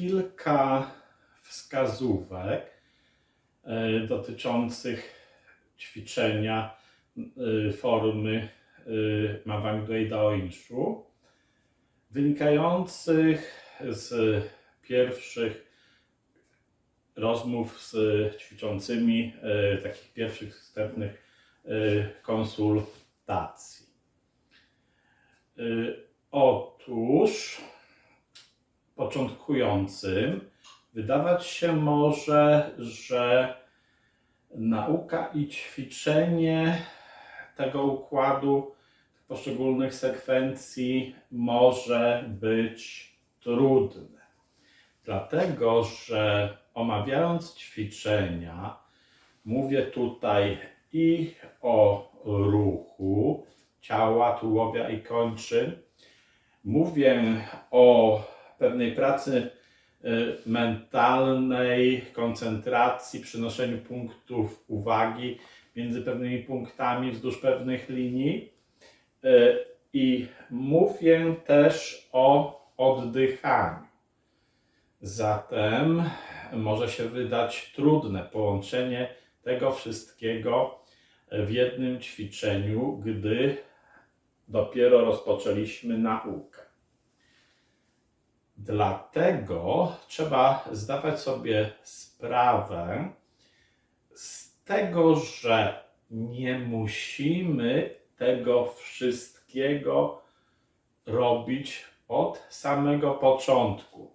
kilka wskazówek e, dotyczących ćwiczenia e, formy e, Mawangdui Daoinshu, wynikających z pierwszych rozmów z ćwiczącymi, takich pierwszych wstępnych konsultacji. Otóż początkującym wydawać się może, że nauka i ćwiczenie tego układu poszczególnych sekwencji może być trudne. Dlatego, że omawiając ćwiczenia, mówię tutaj i o ruchu ciała, tułowia i kończyn. Mówię o pewnej pracy y, mentalnej, koncentracji, przenoszeniu punktów uwagi między pewnymi punktami wzdłuż pewnych linii. Y, I mówię też o oddychaniu. Zatem może się wydać trudne połączenie tego wszystkiego w jednym ćwiczeniu, gdy dopiero rozpoczęliśmy naukę. Dlatego trzeba zdawać sobie sprawę z tego, że nie musimy tego wszystkiego robić od samego początku.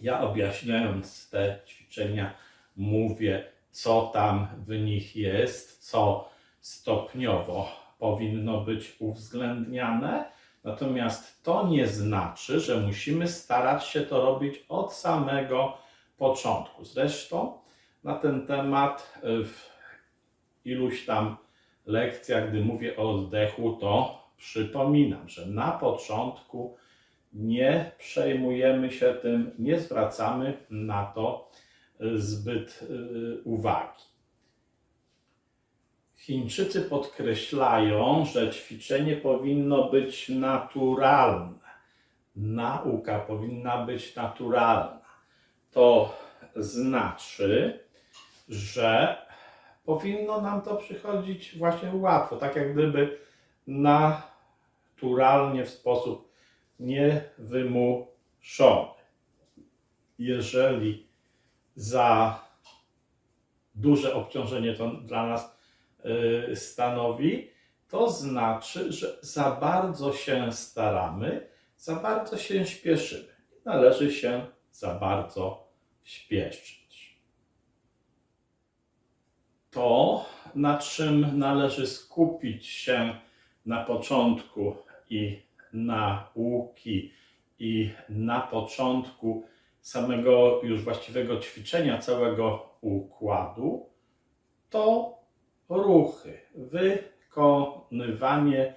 Ja objaśniając te ćwiczenia, mówię, co tam w nich jest, co stopniowo powinno być uwzględniane. Natomiast to nie znaczy, że musimy starać się to robić od samego początku. Zresztą na ten temat y, w iluś tam lekcjach, gdy mówię o oddechu, to przypominam, że na początku nie przejmujemy się tym, nie zwracamy na to y, zbyt y, uwagi. Chińczycy podkreślają, że ćwiczenie powinno być naturalne. Nauka powinna być naturalna. To znaczy, że powinno nam to przychodzić właśnie łatwo, tak jak gdyby naturalnie w sposób niewymuszony. Jeżeli za duże obciążenie to dla nas stanowi, to znaczy, że za bardzo się staramy, za bardzo się śpieszymy. Należy się za bardzo śpieszyć. To, na czym należy skupić się na początku i nauki, i na początku samego już właściwego ćwiczenia całego układu, to ruchy, wykonywanie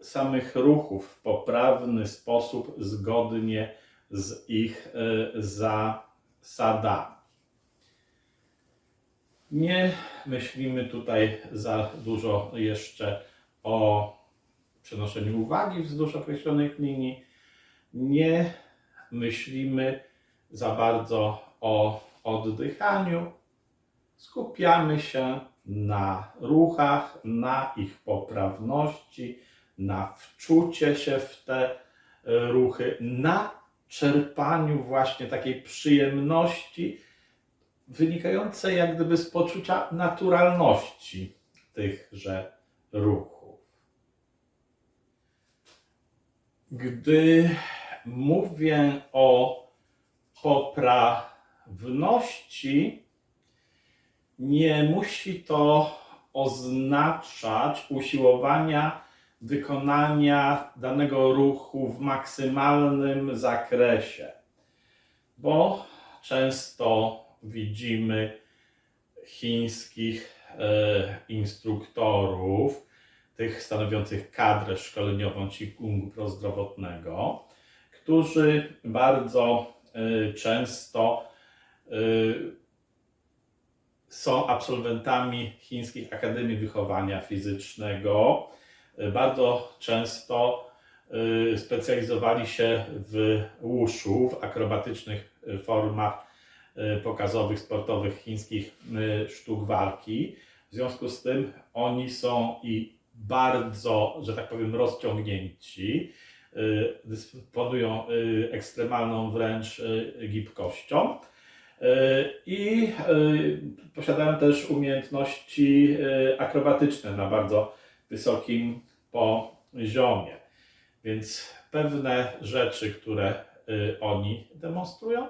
samych ruchów w poprawny sposób, zgodnie z ich e, zasadami. Nie myślimy tutaj za dużo jeszcze o przenoszeniu uwagi wzdłuż określonych linii. Nie myślimy za bardzo o oddychaniu. Skupiamy się na ruchach, na ich poprawności, na wczucie się w te e, ruchy, na czerpaniu właśnie takiej przyjemności wynikającej jak gdyby z poczucia naturalności tychże ruchów. Gdy mówię o poprawności, nie musi to oznaczać usiłowania wykonania danego ruchu w maksymalnym zakresie, bo często widzimy chińskich e, instruktorów, tych stanowiących kadrę szkoleniową Qigong prozdrowotnego, którzy bardzo y, często y, są absolwentami chińskich akademii wychowania fizycznego. Bardzo często y, specjalizowali się w wushu, w akrobatycznych y, formach y, pokazowych, sportowych chińskich sztuk walki. W związku z tym oni są i bardzo, że tak powiem, rozciągnięci, dysponują ekstremalną wręcz gibkością. Y, I y, posiadają też umiejętności y, akrobatyczne na bardzo wysokim poziomie. Więc pewne rzeczy, które oni demonstrują,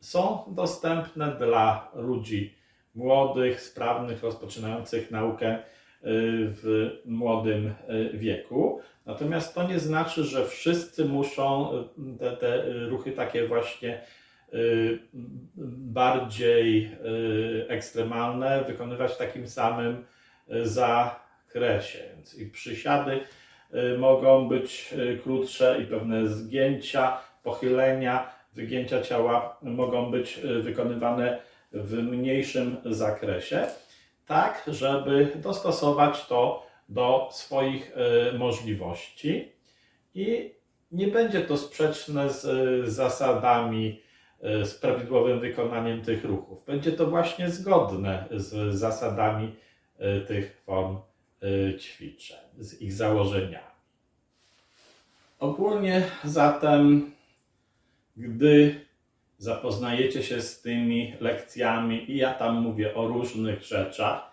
są dostępne dla ludzi młodych, sprawnych, rozpoczynających naukę w młodym wieku. Natomiast to nie znaczy, że wszyscy muszą te, te ruchy takie właśnie bardziej y, ekstremalne wykonywać w takim samym y, zakresie. Więc i przysiady y, mogą być y, krótsze i pewne zgięcia, pochylenia, wygięcia ciała mogą być y, wykonywane w mniejszym zakresie, tak żeby dostosować to do swoich y, możliwości i nie będzie to sprzeczne z y, zasadami, y, z prawidłowym wykonaniem tych ruchów. Będzie to właśnie zgodne z zasadami y, tych form y, ćwiczeń, z ich założeniami. Ogólnie zatem, gdy zapoznajecie się z tymi lekcjami i ja tam mówię o różnych rzeczach,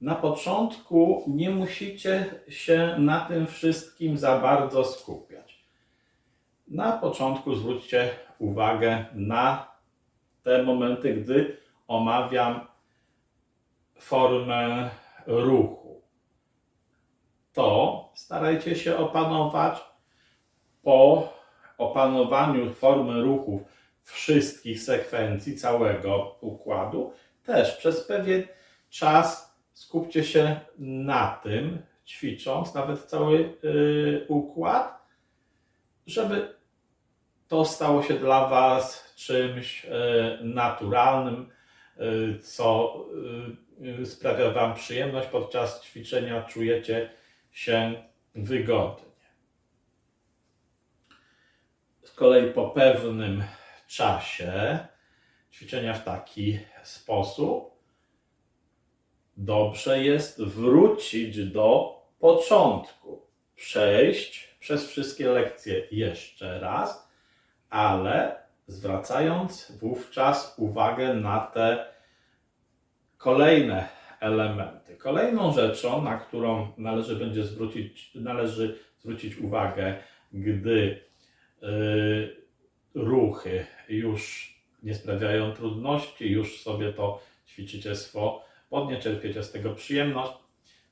na początku nie musicie się na tym wszystkim za bardzo skupiać. Na początku zwróćcie uwagę na te momenty, gdy omawiam formę ruchu. To starajcie się opanować. Po opanowaniu formy ruchów wszystkich sekwencji, całego układu, też przez pewien czas skupcie się na tym, ćwicząc nawet cały y, układ, żeby to stało się dla Was czymś y, naturalnym, y, co y, sprawia Wam przyjemność podczas ćwiczenia, czujecie się wygodnie. Z kolei po pewnym czasie ćwiczenia w taki sposób, dobrze jest wrócić do początku, przejść przez wszystkie lekcje jeszcze raz, ale zwracając wówczas uwagę na te kolejne elementy. Kolejną rzeczą, na którą należy będzie zwrócić, należy zwrócić uwagę, gdy y, ruchy już nie sprawiają trudności, już sobie to ćwiczycie swobodnie, czerpiecie z tego przyjemność.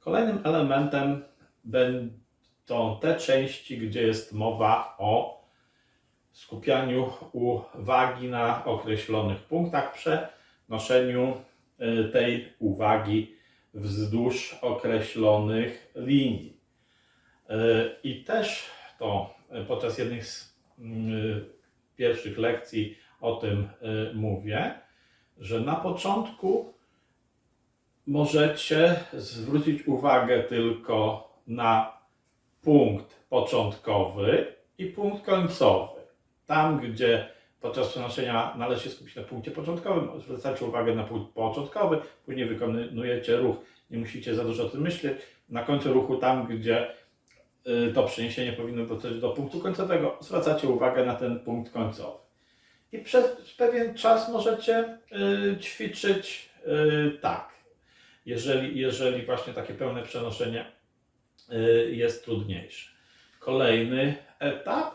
Kolejnym elementem będą te części, gdzie jest mowa o skupianiu uwagi na określonych punktach, przenoszeniu y, tej uwagi wzdłuż określonych linii. Y, I też to y, podczas jednych z pierwszych lekcji o tym mówię, że na początku możecie zwrócić uwagę tylko na punkt początkowy i punkt końcowy. Tam, gdzie podczas przenoszenia należy się skupić na punkcie początkowym, zwracacie uwagę na punkt początkowy, później wykonujecie ruch, nie musicie za dużo o tym myśleć. Na końcu ruchu, tam, gdzie y, to przeniesienie powinno dotrzeć do punktu końcowego, zwracacie uwagę na ten punkt końcowy. I przez pewien czas możecie y, ćwiczyć y, tak, jeżeli, jeżeli właśnie takie pełne przenoszenie jest trudniejsze. Kolejny etap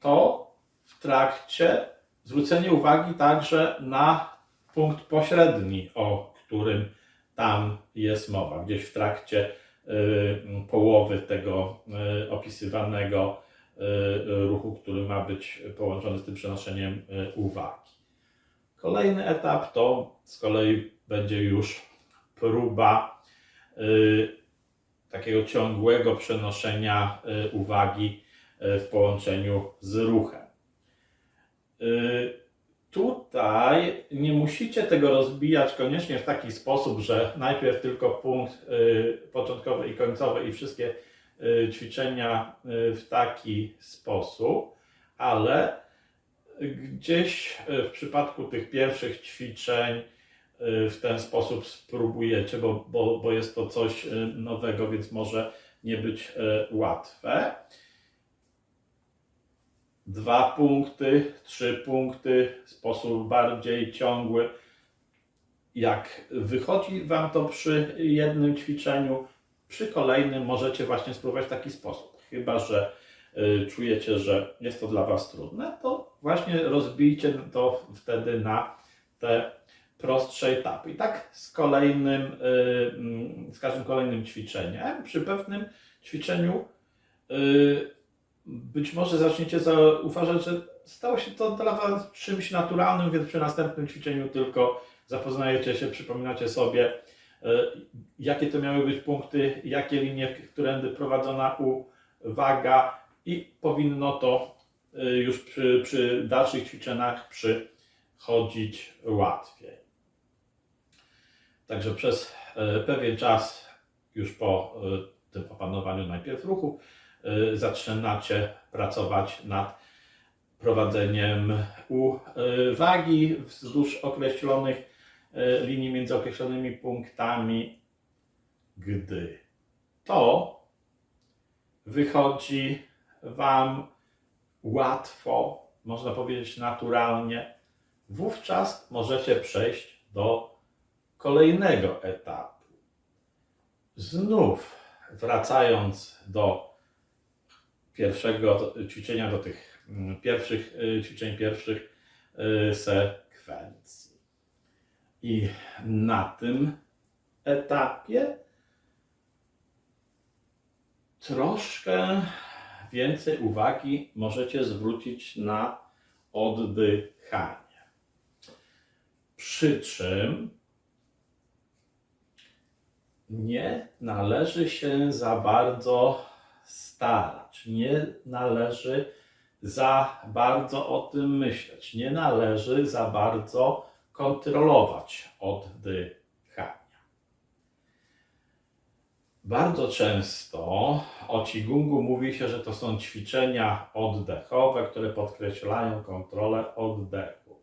to w trakcie zwrócenie uwagi także na punkt pośredni, o którym tam jest mowa, gdzieś w trakcie y, połowy tego y, opisywanego y, ruchu, który ma być połączony z tym przenoszeniem uwagi. Kolejny etap to z kolei będzie już próba takiego ciągłego przenoszenia uwagi w połączeniu z ruchem. Y, Tutaj nie musicie tego rozbijać koniecznie w taki sposób, że najpierw tylko punkt y, początkowy i końcowy i wszystkie y, ćwiczenia w taki sposób, ale gdzieś w przypadku tych pierwszych ćwiczeń w ten sposób spróbujecie, bo, bo, bo jest to coś nowego, więc może nie być łatwe. Dwa punkty, trzy punkty, sposób bardziej ciągły. Jak wychodzi Wam to przy jednym ćwiczeniu, przy kolejnym możecie właśnie spróbować w taki sposób. Chyba, że y, czujecie, że jest to dla Was trudne, to właśnie rozbijcie to wtedy na te prostsze etapy. I tak z kolejnym, y, mm, z każdym kolejnym ćwiczeniem, przy pewnym ćwiczeniu y, być może zaczniecie zauważać, że stało się to dla Was czymś naturalnym, więc przy następnym ćwiczeniu tylko zapoznajecie się, przypominacie sobie, y, jakie to miały być punkty, jakie linie, którędy prowadzona uwaga i powinno to y, już przy, przy dalszych ćwiczeniach przychodzić łatwiej. Także przez e, pewien czas, już po e, tym opanowaniu najpierw ruchu, e, zaczynacie pracować nad prowadzeniem uwagi wzdłuż określonych e, linii między określonymi punktami, gdy to wychodzi Wam łatwo, można powiedzieć naturalnie, wówczas możecie przejść do kolejnego etapu. Znów wracając do pierwszego ćwiczenia, do tych mm, pierwszych y, ćwiczeń, pierwszych y, sekwencji. I na tym etapie troszkę więcej uwagi możecie zwrócić na oddychanie. Przy czym nie należy się za bardzo starać, nie należy za bardzo o tym myśleć, nie należy za bardzo kontrolować oddychania. Bardzo często o Qigунgu mówi się, że to są ćwiczenia oddechowe, które podkreślają kontrolę oddechu.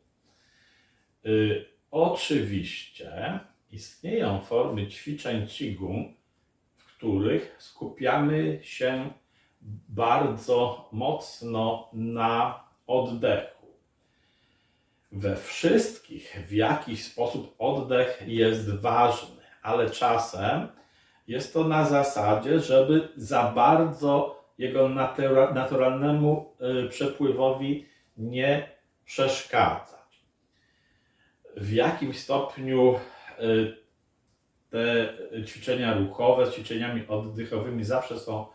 Y, oczywiście istnieją formy ćwiczeń Qigong, których skupiamy się bardzo mocno na oddechu. We wszystkich w jakiś sposób oddech jest ważny, ale czasem jest to na zasadzie, żeby za bardzo jego natura- naturalnemu y, przepływowi nie przeszkadzać. W jakim stopniu y, te ćwiczenia ruchowe z ćwiczeniami oddechowymi zawsze są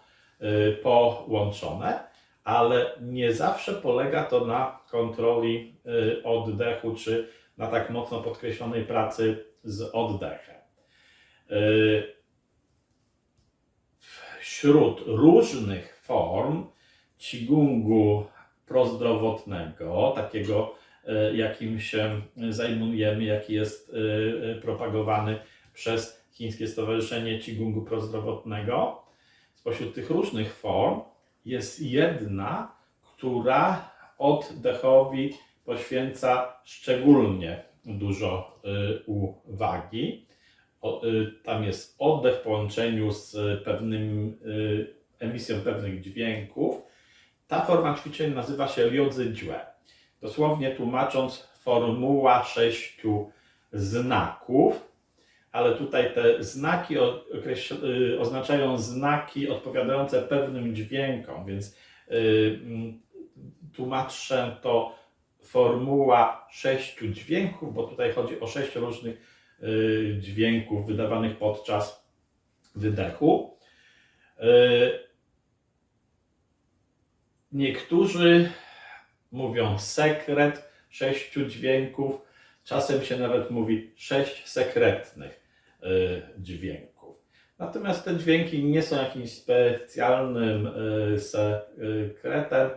y, połączone, ale nie zawsze polega to na kontroli y, oddechu czy na tak mocno podkreślonej pracy z oddechem. Wśród różnych form Qigongu prozdrowotnego, takiego e, jakim się zajmujemy, jaki jest e, e, propagowany przez Chińskie Stowarzyszenie Qigongu Prozdrowotnego. Spośród tych różnych form jest jedna, która oddechowi poświęca szczególnie dużo uwagi. O, Tam jest oddech w połączeniu z pewnym emisją pewnych dźwięków. Ta forma ćwiczeń nazywa się Ryodzydźue. Dosłownie tłumacząc, formuła sześciu znaków, ale tutaj te znaki y, oznaczają znaki odpowiadające pewnym dźwiękom, więc y, mm, tłumaczę to formuła sześciu dźwięków, bo tutaj chodzi o sześć różnych y, dźwięków wydawanych podczas wydechu. Niektórzy mówią sekret sześciu dźwięków, czasem się nawet mówi sześć sekretnych y, dźwięków. Natomiast te dźwięki nie są jakimś specjalnym y, sekretem.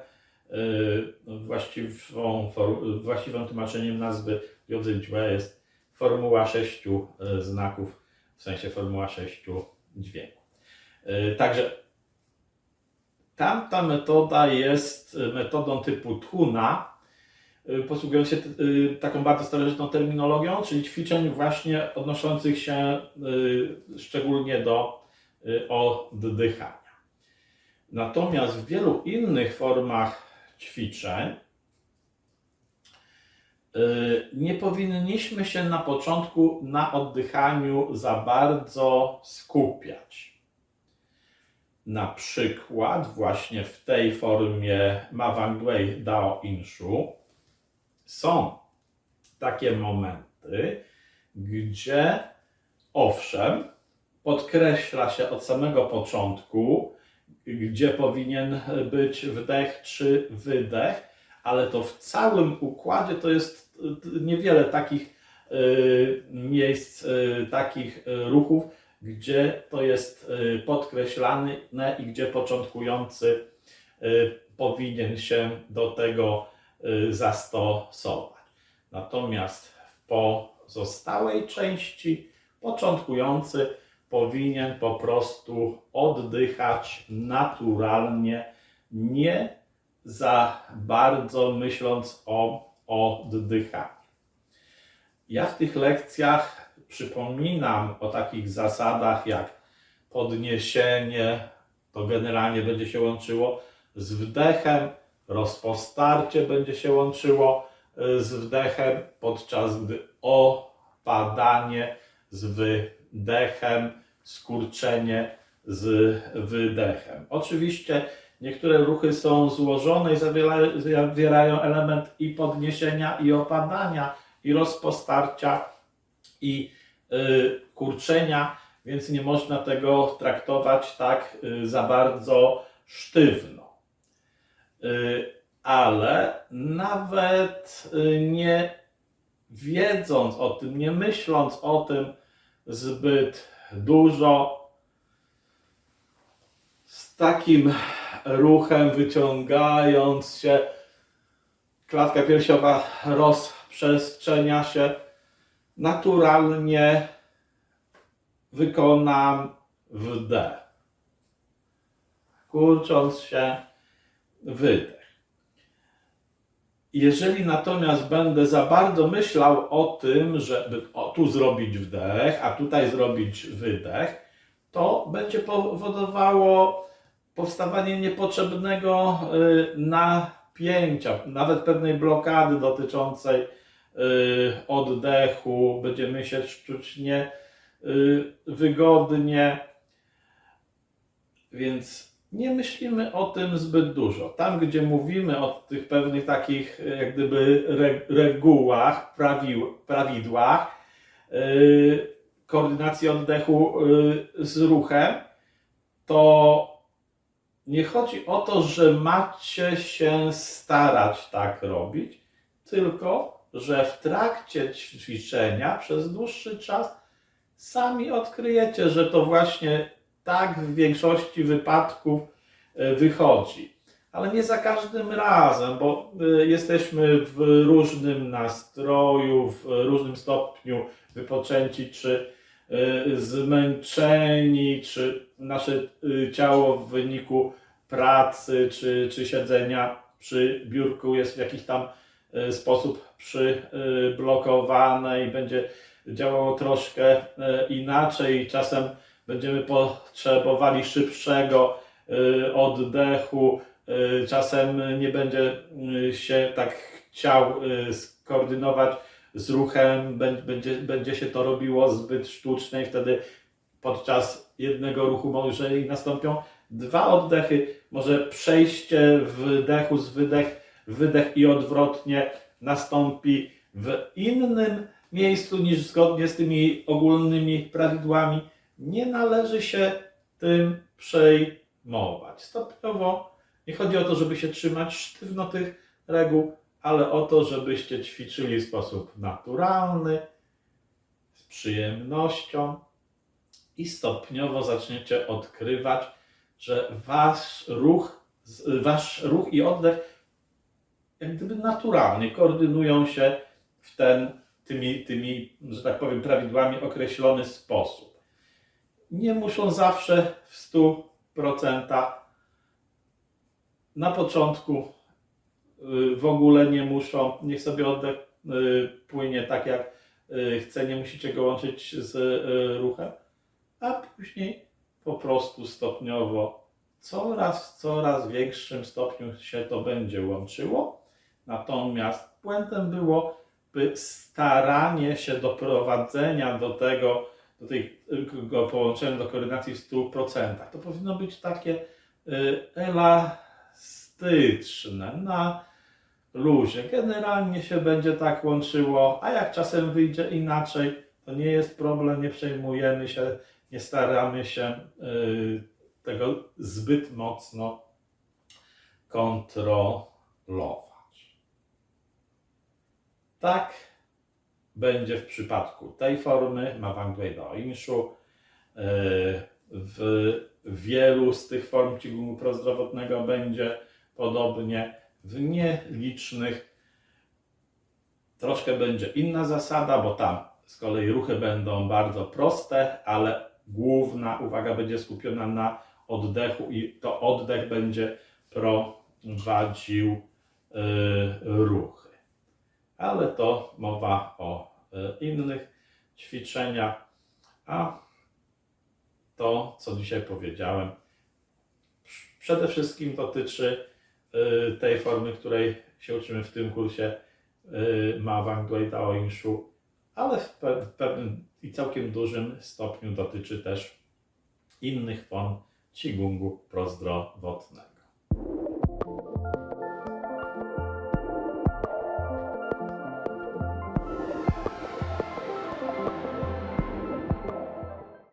Y, właściwą, for, właściwym tłumaczeniem nazwy Jodzyćłe jest formuła sześciu znaków, w sensie formuła sześciu dźwięków. Także Tamta metoda jest metodą typu Tuna, posługując się y, taką bardzo starożytną terminologią, czyli ćwiczeń właśnie odnoszących się y, szczególnie do y, oddychania. Natomiast w wielu innych formach ćwiczeń y, nie powinniśmy się na początku na oddychaniu za bardzo skupiać. Na przykład właśnie w tej formie Mawangwei Dao Inshu są takie momenty, gdzie owszem, podkreśla się od samego początku, gdzie powinien być wdech czy wydech, ale to w całym układzie to jest y, niewiele takich y, miejsc, y, takich y, ruchów, gdzie to jest y, podkreślane i gdzie początkujący y, powinien się do tego y, zastosować. Natomiast w pozostałej części początkujący powinien po prostu oddychać naturalnie, nie za bardzo myśląc o oddychaniu. Ja w tych lekcjach przypominam o takich zasadach jak podniesienie, to generalnie będzie się łączyło z wdechem, rozpostarcie będzie się łączyło y, z wdechem, podczas gdy opadanie z wydechem, skurczenie z wydechem. Oczywiście niektóre ruchy są złożone i zawiera- zawierają element i podniesienia, i opadania, i rozpostarcia, i y, kurczenia, więc nie można tego traktować tak y, za bardzo sztywno. Y, ale nawet y, nie wiedząc o tym, nie myśląc o tym zbyt dużo, z takim ruchem wyciągając się, klatka piersiowa rozprzestrzenia się, naturalnie wykonam wdech. Kurcząc się, wydech. Jeżeli natomiast będę za bardzo myślał o tym, żeby o, tu zrobić wdech, a tutaj zrobić wydech, to będzie powodowało powstawanie niepotrzebnego y, napięcia, nawet pewnej blokady dotyczącej y, oddechu. Będziemy się czuć nie y, więc nie myślimy o tym zbyt dużo. Tam, gdzie mówimy o tych pewnych takich, y, jak gdyby, re, regułach, prawidłach, yy, koordynacji oddechu yy, z ruchem, to nie chodzi o to, że macie się starać tak robić, tylko że w trakcie ćwiczenia przez dłuższy czas sami odkryjecie, że to właśnie tak w większości wypadków e, wychodzi. Ale nie za każdym razem, bo e, jesteśmy w różnym nastroju, w różnym stopniu wypoczęci, czy e, zmęczeni, czy nasze ciało w wyniku pracy, czy, czy siedzenia przy biurku jest w jakiś tam sposób przyblokowane i będzie działało troszkę inaczej. Czasem będziemy potrzebowali szybszego y, oddechu, y, czasem nie będzie y, się tak chciał skoordynować z ruchem, bę- będzie, będzie się to robiło zbyt sztucznie i wtedy podczas jednego ruchu może nastąpią dwa oddechy, może przejście wdechu z wydech, wydech i odwrotnie nastąpi w innym miejscu niż zgodnie z tymi ogólnymi prawidłami nie należy się tym przejmować. Stopniowo nie chodzi o to, żeby się trzymać sztywno tych reguł, ale o to, żebyście ćwiczyli w sposób naturalny, z przyjemnością i stopniowo zaczniecie odkrywać, że wasz ruch, wasz ruch i oddech jak gdyby naturalnie koordynują się w ten, tymi, tymi, że tak powiem, prawidłami określony sposób nie muszą zawsze w 100% Na początku y, w ogóle nie muszą, niech sobie oddech y, płynie tak jak y, chce, nie musicie go łączyć z ruchem, a później po prostu stopniowo coraz, coraz większym stopniu się to będzie łączyło. Natomiast błędem było by staranie się doprowadzenia do tego, do tego połączenia do koordynacji w 100%. To powinno być takie y, elastyczne, na luzie. Generalnie się będzie tak łączyło, a jak czasem wyjdzie inaczej, to nie jest problem, nie przejmujemy się, nie staramy się y, tego zbyt mocno kontrolować. Tak będzie w przypadku tej formy Mawangwei do Inshu. Yy, W wielu z tych form Qigong prozdrowotnego będzie podobnie. W nielicznych troszkę będzie inna zasada, bo tam z kolei ruchy będą bardzo proste, ale główna uwaga będzie skupiona na oddechu i to oddech będzie prowadził yy, ruchy. Ale to mowa o y, innych ćwiczeniach, a to, co dzisiaj powiedziałem, przede wszystkim dotyczy y, tej formy, której się uczymy w tym kursie y, Ma Wang Dui Dao Yin ale w, w pewnym i całkiem dużym stopniu dotyczy też innych form Qigongu prozdrowotnego.